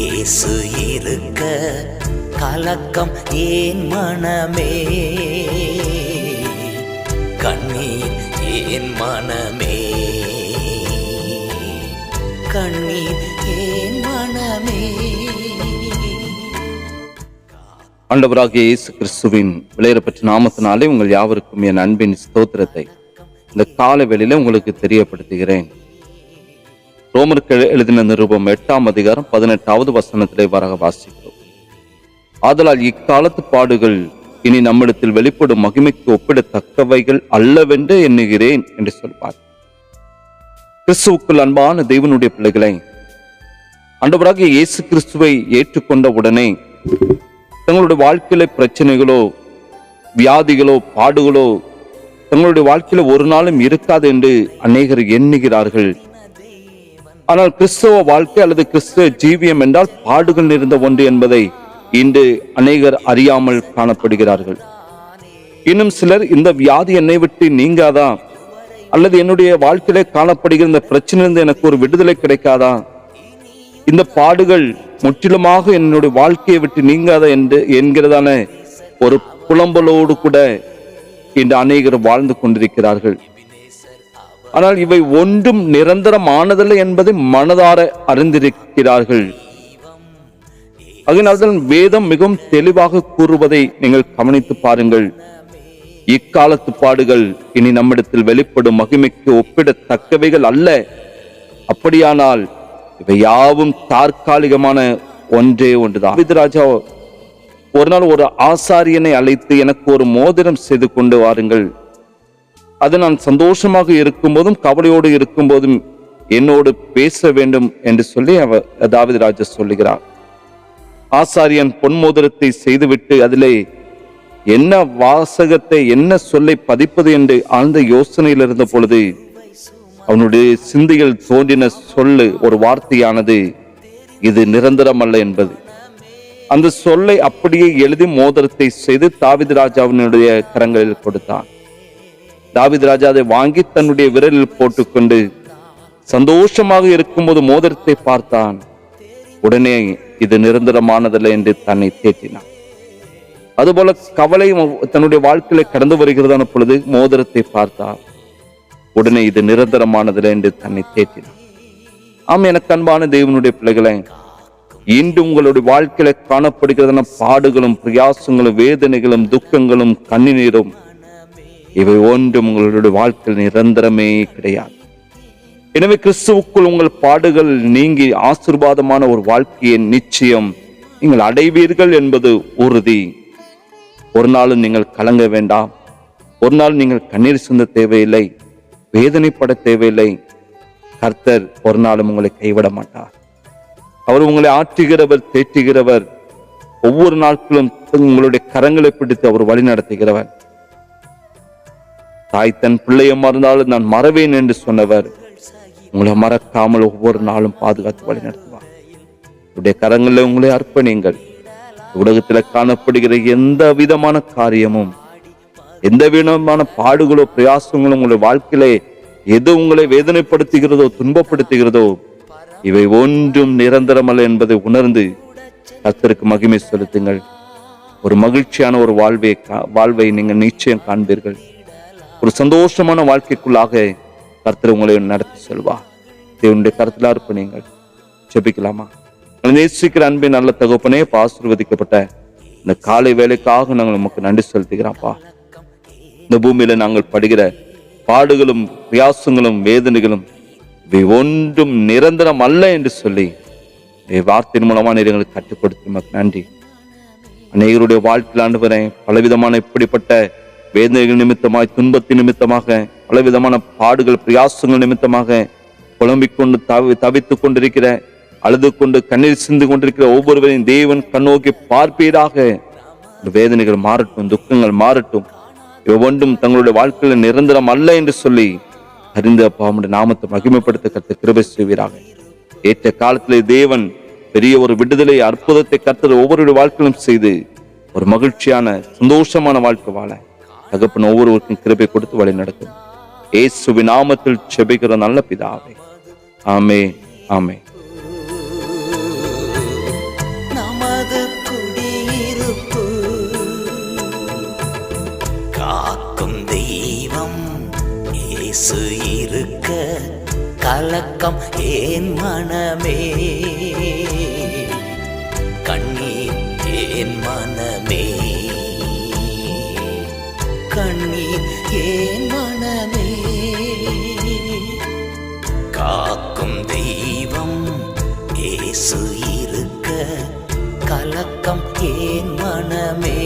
இயேசு இருக்க கலக்கம் ஏன் மனமே? கண்ணீர் ஏன் மனமே? கண்ணீர் ஏன் மனமே? ஆண்டவராகிய இயேசு கிறிஸ்துவின் விளையரப்பட்ட நாமத்தினாலே உங்கள் யாவருக்கும் என் அன்பின் ஸ்தோத்திரத்தை இந்த கால உங்களுக்கு தெரியப்படுத்துகிறேன். ரோமருக்கு எழுதின நிருபம் எட்டாம் அதிகாரம் பதினெட்டாவது வசனத்திலே வரக வாசிக்கிறோம். ஆதலால் இக்காலத்து பாடுகள் இனி நம்மிடத்தில் வெளிப்படும் மகிமைக்கு ஒப்பிடத்தக்கவைகள் அல்லவென்று எண்ணுகிறேன் என்று சொல்வார். கிறிஸ்துவுக்குள் அன்பான தெய்வனுடைய பிள்ளைகளை ஆண்டவராகிய இயேசு கிறிஸ்துவை ஏற்றுக்கொண்ட உடனே தங்களுடைய வாழ்க்கையில பிரச்சனைகளோ வியாதிகளோ பாடுகளோ தங்களுடைய வாழ்க்கையில ஒரு நாளும் இருக்காது என்று அநேகர் எண்ணுகிறார்கள். ஆனால் கிறிஸ்தவ வாழ்க்கை அல்லது கிறிஸ்தவ ஜீவியம் என்றால் பாடுகள் நிறைந்த ஒன்று என்பதை இன்று அநேகர் அறியாமல் காணப்படுகிறார்கள். இன்னும் சிலர் இந்த வியாதி என்னை விட்டு நீங்காதா? அல்லது என்னுடைய வாழ்க்கையிலே காணப்படுகிற இந்த பிரச்சனையிலிருந்து எனக்கு ஒரு விடுதலை கிடைக்காதா? இந்த பாடுகள் முற்றிலுமாக என்னுடைய வாழ்க்கையை விட்டு நீங்காத என்று என்கிறதான ஒரு புலம்பலோடு கூட இன்று அநேகர் வாழ்ந்து கொண்டிருக்கிறார்கள். ஆனால் இவை ஒன்றும் நிரந்தரமானதல்ல என்பதை மனதார அறிந்திருக்கிறார்கள். அதனால்தான் வேதம் மிகவும் தெளிவாக கூறுவதை நீங்கள் கவனித்து பாருங்கள். இக்காலத்து பாடுகள் இனி நம்மிடத்தில் வெளிப்படும் மகிமைக்கு ஒப்பிடத்தக்கவைகள் அல்ல. அப்படியானால் இவை யாவும் தற்காலிகமான ஒன்றே ஒன்றுதான். ராஜா ஒரு நாள் ஒரு ஆசாரியனை அழைத்து எனக்கு ஒரு மோதிரம் செய்து கொண்டு வாருங்கள். அது நான் சந்தோஷமாக இருக்கும்போதும் கவலையோடு இருக்கும்போதும் என்னோடு பேச வேண்டும் என்று சொல்லி அவர் தாவீது ராஜா சொல்லுகிறார். ஆசாரியன் பொன் மோதிரத்தை செய்துவிட்டு அதிலே என்ன வாசகத்தை என்ன சொல்லை பதிப்பது என்று ஆழ்ந்த யோசனையில் இருந்த பொழுது அவனுடைய சிந்தையில் தோன்றின சொல்லு ஒரு வார்த்தையானது இது நிரந்தரம் அல்ல என்பது. அந்த சொல்லை அப்படியே எழுதி மோதிரத்தை செய்து தாவித ராஜாவினுடைய கரங்களில் கொடுத்தான். தாவித் ராஜா அதை வாங்கி தன்னுடைய விரலில் போட்டுக்கொண்டு சந்தோஷமாக இருக்கும்போது மோதிரத்தை பார்த்தான். உடனே இது நிரந்தரமானதல்ல என்று தன்னை தேற்றினான். அதுபோல கவலை தன்னுடைய வாழ்க்கையில கடந்து வருகிறதான பொழுது மோதிரத்தை பார்த்தார். உடனே இது நிரந்தரமானதில்லை என்று தன்னை தேற்றினார் ஆம் எனக்கு அன்பான தேவனுடைய பிள்ளைகளை இன்று உங்களுடைய வாழ்க்கையில காணப்படுகிறதான பாடுகளும் பிரயாசங்களும் வேதனைகளும் துக்கங்களும் கண்ணீரும் இவை ஒன்றும் உங்களுடைய வாழ்க்கையில் நிரந்தரமே கிடையாது. எனவே கிறிஸ்துவுக்குள் உங்கள் பாடுகள் நீங்கி ஆசிர்வாதமான ஒரு வாழ்க்கையை நிச்சயம் நீங்கள் அடைவீர்கள் என்பது உறுதி. ஒரு நாளும் நீங்கள் கலங்க வேண்டாம். ஒரு நாள் நீங்கள் கண்ணீர் சிந்த தேவையில்லை வேதனைப்பட தேவையில்லை. கர்த்தர் ஒரு நாளும் உங்களை கைவிட மாட்டார். அவர் உங்களை ஆற்றுகிறவர் தேற்றுகிறவர். ஒவ்வொரு நாட்களும் உங்களுடைய கரங்களை பிடித்து அவர் வழி நடத்துகிறவர் தாய் தன் பிள்ளையை மறந்தாலும் நான் மறவேன் என்று சொன்னவர் உங்களை மறக்காமல் ஒவ்வொரு நாளும் பாதுகாத்து வழி நடத்துவார் உடைய கரங்களில் உங்களை அர்ப்பணிங்கள் உலகத்தில் காணப்படுகிற எந்த விதமான காரியமும் எந்த விதமான பாடுகளோ பிரயாசங்களோ உங்களுடைய வாழ்க்கையிலே எது உங்களை வேதனைப்படுத்துகிறதோ துன்பப்படுத்துகிறதோ இவை ஒன்றும் நிரந்தரமல்ல என்பதை உணர்ந்து கர்த்தருக்கு மகிமை செலுத்துங்கள். ஒரு மகிழ்ச்சியான ஒரு வாழ்வை கா- வாழ்வை நீங்கள் நிச்சயம் காண்பீர்கள். ஒரு சந்தோஷமான வாழ்க்கைக்குள்ளாக கர்த்தர் உங்களை நடத்தி செல்வார் தேவனுடைய கருத்தில் அர்ப்பணிங்கள் ஜெபிக்கலாமா? நேசிக்கிற அன்பின் நல்ல தகப்பனே ஆசீர்வதிக்கப்பட்ட இந்த காலை வேலைக்காக நாங்கள் உமக்கு நன்றி செலுத்துகிறோம்ப்பா. இந்த பூமியில நாங்கள் படுகிற பாடுகளும் பிரயாசங்களும் வேதனைகளும் இவை ஒன்றும் நிரந்தரம் அல்ல என்று சொல்லி வார்த்தையின் மூலமா நீர் எங்களுக்கு கற்றுக் நன்றி. அநேகருடைய வாழ்க்கையில் ஆண்டு வரேன் பலவிதமான இப்படிப்பட்ட வேதனைகள் நிமித்தமாய் துன்பத்தின் நிமித்தமாக பலவிதமான பாடுகள் பிரயாசங்கள் நிமித்தமாக புலம்பிக் கொண்டு தவி தவித்துக் கொண்டிருக்கிற அழுது கொண்டு கண்ணீர் சிந்து கொண்டிருக்கிற ஒவ்வொருவரையும் தேவன் கண்ணோக்கி பார்ப்பீராக. வேதனைகள் மாறட்டும் துக்கங்கள் மாறட்டும். இவை ஒன்றும் தங்களுடைய வாழ்க்கையில நிரந்தரம் அல்ல என்று சொல்லி அறிந்த பாவமுடைய நாமத்தை மகிமைப்படுத்த கத்த கிருபை செய்வீராக. ஏற்ற காலத்திலே தேவன் பெரிய ஒரு விடுதலை அற்புதத்தை கர்த்தர் ஒவ்வொருடைய வாழ்க்கையிலும் செய்து ஒரு மகிழ்ச்சியான சந்தோஷமான வாழ்க்கை வாழ தகப்பன் ஒவ்வொருவருக்கும் கிருபை கொடுத்து வழி நடக்கும். ஏசு நாமத்தில் செபிக்கிற நல்ல பிதாவே. ஆமே ஆமே. தெய்வம் இயேசு இருக்க கலக்கம் ஏன் மனமே? கண்ணீர் ஏன் மனமே? கண்ணீர் ஏன் மனமே? காக்கும் தெய்வம் ஏசு இருக்க கலக்கம் ஏன் மனமே?